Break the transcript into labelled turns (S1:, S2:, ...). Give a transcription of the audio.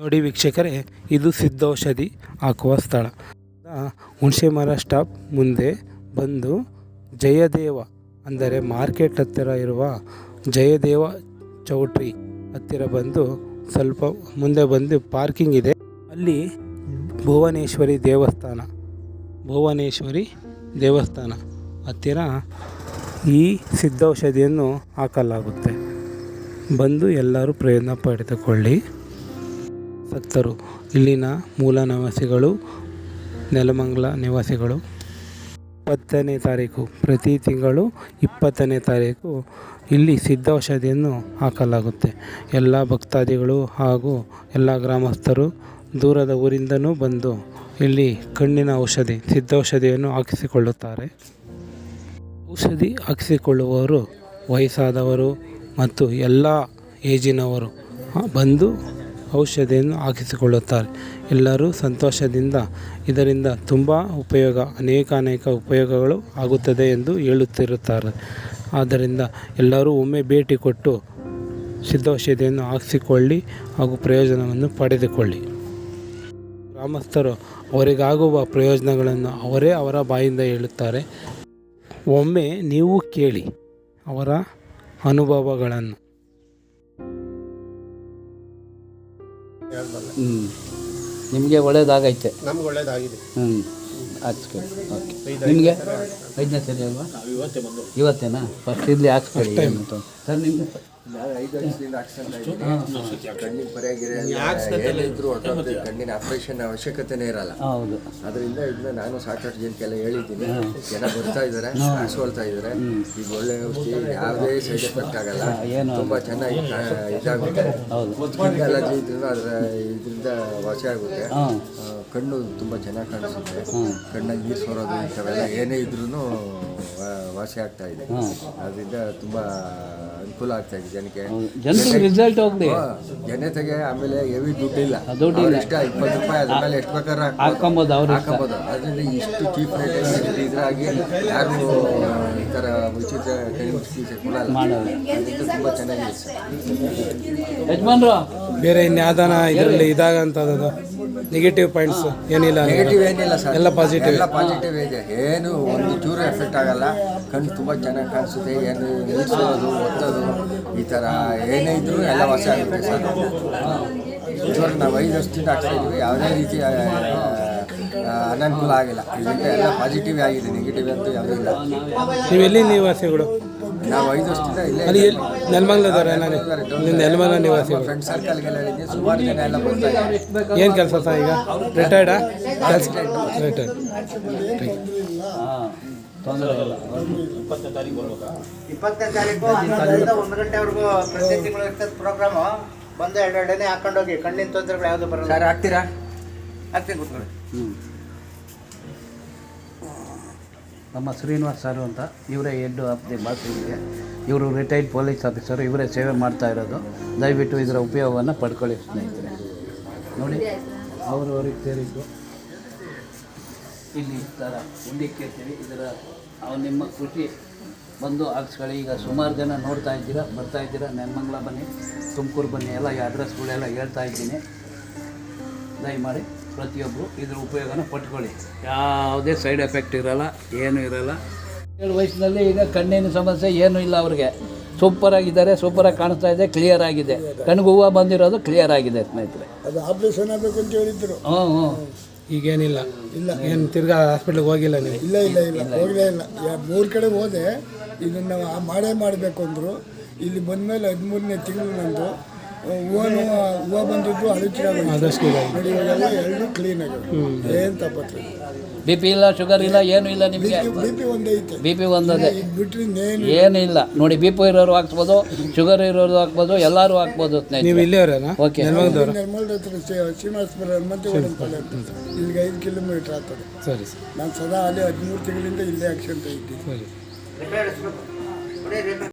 S1: ನೋಡಿ ವೀಕ್ಷಕರೇ, ಇದು ಸಿದ್ಧೌಷಧಿ ಹಾಕುವ ಸ್ಥಳ. ಹುಣಸೆ ಮರ ಸ್ಟಾಪ್ ಮುಂದೆ ಬಂದು ಜಯದೇವ ಅಂದರೆ ಮಾರ್ಕೆಟ್ ಹತ್ತಿರ ಇರುವ ಜಯದೇವ ಚೌಟ್ರಿ ಹತ್ತಿರ ಬಂದು ಸ್ವಲ್ಪ ಮುಂದೆ ಬಂದು ಪಾರ್ಕಿಂಗ್ ಇದೆ. ಅಲ್ಲಿ ಭುವನೇಶ್ವರಿ ದೇವಸ್ಥಾನ ಭುವನೇಶ್ವರಿ ದೇವಸ್ಥಾನ ಹತ್ತಿರ ಈ ಸಿದ್ಧೌಷಧಿಯನ್ನು ಹಾಕಲಾಗುತ್ತೆ. ಬಂದು ಎಲ್ಲರೂ ಪ್ರಯತ್ನ ಪಡೆದುಕೊಳ್ಳಿ. ಸತ್ತರು ಇಲ್ಲಿನ ಮೂಲ ನಿವಾಸಿಗಳು, ನೆಲಮಂಗಲ ನಿವಾಸಿಗಳು. ಇಪ್ಪತ್ತನೇ ತಾರೀಕು, ಪ್ರತಿ ತಿಂಗಳು ಇಪ್ಪತ್ತನೇ ತಾರೀಕು ಇಲ್ಲಿ ಸಿದ್ಧೌಷಧಿಯನ್ನು ಹಾಕಲಾಗುತ್ತೆ. ಎಲ್ಲ ಭಕ್ತಾದಿಗಳು ಹಾಗೂ ಎಲ್ಲ ಗ್ರಾಮಸ್ಥರು ದೂರದ ಊರಿಂದನೂ ಬಂದು ಇಲ್ಲಿ ಕಣ್ಣಿನ ಔಷಧಿ ಸಿದ್ಧೌಷಧಿಯನ್ನು ಹಾಕಿಸಿಕೊಳ್ಳುತ್ತಾರೆ. ಔಷಧಿ ಹಾಕಿಸಿಕೊಳ್ಳುವವರು ವಯಸ್ಸಾದವರು ಮತ್ತು ಎಲ್ಲ ಏಜಿನವರು ಬಂದು ಔಷಧಿಯನ್ನು ಹಾಕಿಸಿಕೊಳ್ಳುತ್ತಾರೆ. ಎಲ್ಲರೂ ಸಂತೋಷದಿಂದ ಇದರಿಂದ ತುಂಬ ಉಪಯೋಗ, ಅನೇಕ ಅನೇಕ ಉಪಯೋಗಗಳು ಆಗುತ್ತದೆ ಎಂದು ಹೇಳುತ್ತಿರುತ್ತಾರೆ. ಆದ್ದರಿಂದ ಎಲ್ಲರೂ ಒಮ್ಮೆ ಭೇಟಿ ಕೊಟ್ಟು ಸಿದ್ಧೌಷಧಿಯನ್ನು ಹಾಕಿಸಿಕೊಳ್ಳಿ ಹಾಗೂ ಪ್ರಯೋಜನವನ್ನು ಪಡೆದುಕೊಳ್ಳಿ. ಗ್ರಾಮಸ್ಥರು ಅವರಿಗಾಗುವ ಪ್ರಯೋಜನಗಳನ್ನು ಅವರೇ ಅವರ ಬಾಯಿಂದ ಹೇಳುತ್ತಾರೆ. ಒಮ್ಮೆ ನೀವು ಕೇಳಿ ಅವರ ಅನುಭವಗಳನ್ನು
S2: ಹ್ಞೂ ನಿಮಗೆ ಒಳ್ಳೇದಾಗೈತೆ.
S3: ನಮ್ಗೆ ಒಳ್ಳೇದಾಗಿದೆ.
S2: ಹ್ಞೂ ಹಾಕ್ಸ್ಕೊಳ್ಳಿ ಓಕೆ. ನಿಮಗೆ? ಐದನೇ ಸರಿ ಅಲ್ವಾ? ಇವತ್ತೇನಾ? ಫಸ್ಟ್ ಇಲ್ಲಿ ಹಾಕ್ಸ್ಕೊಳ್ಳಿ ಸರ್
S4: ಇದ್ದೀನಿ. ಕಣ್ಣಿನ ಆಪರೇಷನ್ ಅವಶ್ಯಕತೆನೇ ಇರಲ್ಲ.
S2: ಹೌದು.
S4: ಅದರಿಂದ ಇದನ್ನ ನಾನು ಸಾಕಷ್ಟು ಜನಕ್ಕೆಲ್ಲ ಹೇಳಿದ್ದೀನಿ. ಜನ ಬರ್ತಾ ಇದ್ದಾರೆ ಹಾಸ್ಕೊಳ್ತಾ ಇದ್ದಾರೆ ಈಗ ಒಳ್ಳೆ ಔಷಧಿ ಯಾವುದೇ ಸೈಡ್ ಎಫೆಕ್ಟ್ ಆಗಲ್ಲ. ತುಂಬಾ ಚೆನ್ನಾಗಿ ಇದಾಗುತ್ತೆ. ಅಲರ್ಜಿ ಇದ್ರೂ ಅದರ ಇದರಿಂದ ವಾಸಿ ಆಗುತ್ತೆ. ಕಣ್ಣು ತುಂಬ ಚೆನ್ನಾಗಿ ಕಾಣಿಸುತ್ತೆ. ಕಣ್ಣಲ್ಲಿ ನೀರು ಸೋರೋದು ಇಂಥವೆಲ್ಲ ಏನೇ ಇದ್ರೂ ವಾಸಿ ಆಗ್ತಾ ಇದೆ. ಅದರಿಂದ ತುಂಬ ಅನುಕೂಲ ಆಗ್ತಾ ಇದೆ ಜನಕ್ಕೆ.
S2: ರಿಸಲ್ಟ್ ಹೋಗ್ಲಿ
S4: ಜನತೆಗೆ ಆಮೇಲೆ ಹೆವಿ ದುಡ್ಡಿಲ್ಲ. ಇಷ್ಟ ಇಪ್ಪತ್ತು ರೂಪಾಯಿ ಅದ್ರ ಮೇಲೆ ಎಷ್ಟು ಬೇಕಾದ್ರೆ
S2: ಹಾಕೊಬೋದು. ಅವ್ರು
S4: ಹಾಕೊಬೋದು ಅದರಿಂದ ಇಷ್ಟು ಚೀಪ್ ರೇಟ್ ಇದ್ರಾಗಿ ಯಾರು ಈ ಥರ ಉಚಿತ ಚಿಕಿತ್ಸೆ ಕೊಡಲ್ಲ. ತುಂಬ ಚೆನ್ನಾಗಿದೆ.
S2: ಯಜಮಾನ್ರು?
S1: ಬೇರೆ ಇನ್ಯಾವುದಾನ ಇದರಲ್ಲಿ ಇದಾಗಂಥದ್ದು ನೆಗೆಟಿವ್ ಪಾಯಿಂಟ್ಸ್ ಏನಿಲ್ಲ?
S4: ನೆಗೆಟಿವ್ ಏನಿಲ್ಲ ಸರ್
S1: ಎಲ್ಲ ಪಾಸಿಟಿವ್
S4: ಎಲ್ಲ ಪಾಸಿಟಿವ್ ಇದೆ. ಏನು ಒಂದು ಚೂರು ಎಫೆಕ್ಟ್ ಆಗಲ್ಲ. ಕಣ್ಣು ತುಂಬ ಚೆನ್ನಾಗಿ ಕಾಣಿಸುತ್ತೆ. ಏನು ನಿಲ್ಸೋದು ಒತ್ತೋದು ಈ ಥರ ಏನೇ ಇದ್ರೂ ಎಲ್ಲ ವಾಸಿ ಆಗುತ್ತೆ ಸರ್ ಇದುವರೆಗೆ ನಾವು ಐದು ವರ್ಷದಿಂದ ಹಾಕ್ತಾ ಯಾವುದೇ ರೀತಿ ಅನನುಕೂಲ ಆಗಿಲ್ಲ. ಇದರಿಂದ ಎಲ್ಲ ಪಾಸಿಟಿವ್ ಆಗಿದೆ. ನೆಗೆಟಿವ್ ಅಂತೂ ಯಾವುದೂ ಇಲ್ಲ.
S1: ನೀವು ಎಲ್ಲಿ ನಿವಾಸಿಗಳು?
S4: ನಾವು ಐದು ವರ್ಷದಿಂದ ಇಲ್ಲೇ
S1: ಅಲ್ಲಿ ಎಲ್ಲಿ? ನೆಲಮಂಗ್ಲದವ್ರ ನಾನು? ನೀವು ನೆಲಮಂಗ್ಲ ನಿವಾಸಿಗಳು
S4: ಫ್ರೆಂಡ್ ಸರ್ಕಲ್ಗೆಲ್ಲ ಹೇಳಿದ್ವಿ ಸುಮಾರು ಜನ ಎಲ್ಲ ಬರ್ತಾ ಇದ್ದಾರೆ.
S1: ಏನು ಕೆಲಸ ಸರ್ ಈಗ? ರಿಟೈರ್ಡಾ ಕೆಲಸ ರಿಟೈರ್ಡ್
S2: ಹಾಂ ತೊಂದರೆ ಇಲ್ಲ
S3: ಇಪ್ಪತ್ತನೇ ತಾರೀಕು ಹನ್ನೊಂದರಿಂದ ಒಂದು ಗಂಟೆವರೆಗೂ ಪ್ರತಿ ತಿಂಗಳು ಇರ್ತದೆ ಪ್ರೋಗ್ರಾಮು ಬಂದು ಎರಡೆರಡನೇ ಎರಡನೇ ಹಾಕೊಂಡೋಗಿ ಕಣ್ಣಿನ ತೊಂದರೆಗಳು ಯಾವುದು ಬರಲ್ಲ.
S4: ಸರ್ ಹಾಕ್ತೀರಾ?
S3: ಹಾಕ್ತೀನಿ ಕೂತ್ಕೊಳ್ಳಿ.
S2: ನಮ್ಮ ಶ್ರೀನಿವಾಸ್ ಸರ್ ಅಂತ, ಇವರೇ ಹೆಡ್ ಆಫ್ ದಿ ಬಾತ್ರೂಮ್ಗೆ ಇವರು ರಿಟೈರ್ಡ್ ಪೊಲೀಸ್ ಆಫೀಸರು ಇವರೇ ಸೇವೆ ಮಾಡ್ತಾ ಇರೋದು. ದಯವಿಟ್ಟು ಇದರ ಉಪಯೋಗವನ್ನು ಪಡ್ಕೊಳ್ಳಿ ಸ್ನೇಹಿತರೆ. ನೋಡಿ, ಅವರು ಅವ್ರಿಗೆ ಸೇರಿದ್ದು. ಇಲ್ಲಿ ಥರ ಇರ್ತೀವಿ. ಇದರ ಅವ್ರು ನಿಮ್ಮ ಖುಷಿ ಬಂದು ಹಾಕ್ಸ್ಕೊಳ್ಳಿ. ಈಗ ಸುಮಾರು ಜನ ನೋಡ್ತಾ ಇದ್ದೀರಾ, ಬರ್ತಾ ಇದ್ದೀರಾ? ನೆನ್ಮಂಗ್ಲ ಬನ್ನಿ, ತುಮಕೂರು ಬನ್ನಿ, ಎಲ್ಲ ಈ ಅಡ್ರೆಸ್ಗಳೆಲ್ಲ ಹೇಳ್ತಾ ಇದ್ದೀನಿ. ದಯಮಾಡಿ. ಪ್ರತಿಯೊಬ್ಬರು ಇದ್ರ ಉಪಯೋಗನ ಪಟ್ಕೊಳ್ಳಿ. ಯಾವುದೇ ಸೈಡ್ ಎಫೆಕ್ಟ್ ಇರಲ್ಲ ಏನೂ ಇರಲ್ಲ. ಏಳು ವಯಸ್ಸಿನಲ್ಲಿ ಈಗ ಕಣ್ಣಿನ ಸಮಸ್ಯೆ ಏನೂ ಇಲ್ಲ ಅವ್ರಿಗೆ. ಸೂಪರ್ ಆಗಿದ್ದಾರೆ ಸೂಪರಾಗಿ ಕಾಣಿಸ್ತಾ ಇದೆ ಕ್ಲಿಯರ್ ಆಗಿದೆ. ಕಣ್ಣಿಗೆ ಹೂವು ಬಂದಿರೋದು ಕ್ಲಿಯರ್ ಆಗಿದೆ ಸ್ನೇಹಿತರೆ.
S5: ಅದು ಆಪರೇಷನ್ ಆಗಬೇಕು ಅಂತ ಹೇಳಿದ್ರು.
S2: ಹ್ಞೂ ಹ್ಞೂ
S1: ಈಗೇನಿಲ್ಲ. ಇಲ್ಲ. ಏನು ತಿರ್ಗಾ ಹಾಸ್ಪಿಟ್ಲಿಗೆ ಹೋಗಿಲ್ಲ ನೀವು?
S5: ಇಲ್ಲ ಇಲ್ಲ ಇಲ್ಲ. ಹೋಗಲೇ ಇಲ್ಲ. ಯಾ- ಮೂರು ಕಡೆ ಹೋದೆ. ಇದನ್ನು ಆ- ಮಾಡೇ ಮಾಡಬೇಕು ಅಂದರು. ಇಲ್ಲಿ ಬಂದಮೇಲೆ ಹದಿಮೂರನೇ ತಿಂಗಳು ನಂದು. ಹೂವನು ಹೂವು ಬಂದಿದ್ದು ನೋಡಿ ಇವಾಗೆಲ್ಲ ಎರಡು ಕ್ಲೀನ್ ಆಗಿವೆ ಏನು ತಪ್ಪತ್ರಿ?
S2: ಬಿ ಪಿ ಇಲ್ಲ ಶುಗರ್ ಇಲ್ಲ ಏನು ಇಲ್ಲ ನಿಮಗೆ.
S5: ಬಿ ಪಿ ಒಂದೇ ಐತೆ.
S2: ಬಿ ಪಿ ಒಂದದೇ
S5: ಇದು ಬಿಟ್ಟರೆ ಇನ್ನೇನು
S2: ಏನೂ ಇಲ್ಲ. ನೋಡಿ ಬಿ ಪಿ ಇರೋರು ಹಾಕ್ಸ್ಬೋದು ಶುಗರ್ ಇರೋರು ಹಾಕ್ಬೋದು ಎಲ್ಲರೂ ಹಾಕ್ಬೋದು
S1: ನೀವು
S2: ಸ್ನೇಹಿತರೆ
S1: ಇಲ್ಲಿಯವರೇನಾ?
S2: ಓಕೆ.
S5: ನಿರ್ಮಲ್ ಹತ್ರ ಶ್ರೀನಿವಾಸಪುರ ಹನುಮಂತ ಇಲ್ಲಿಗೆ ಐದು ಕಿಲೋಮೀಟ್ರ್ ಆಗ್ತದೆ.
S1: ಸರಿ ಸರ್.
S5: ನಾನು ಸದಾ ಅಲ್ಲಿ ಹದಿಮೂರು ತಿಂಗಳಿಂದ ಇಲ್ಲೇ ಹಾಕ್ಸ್ಕೊಂತ ಇದ್ದೀನಿ.
S1: ಸರಿ.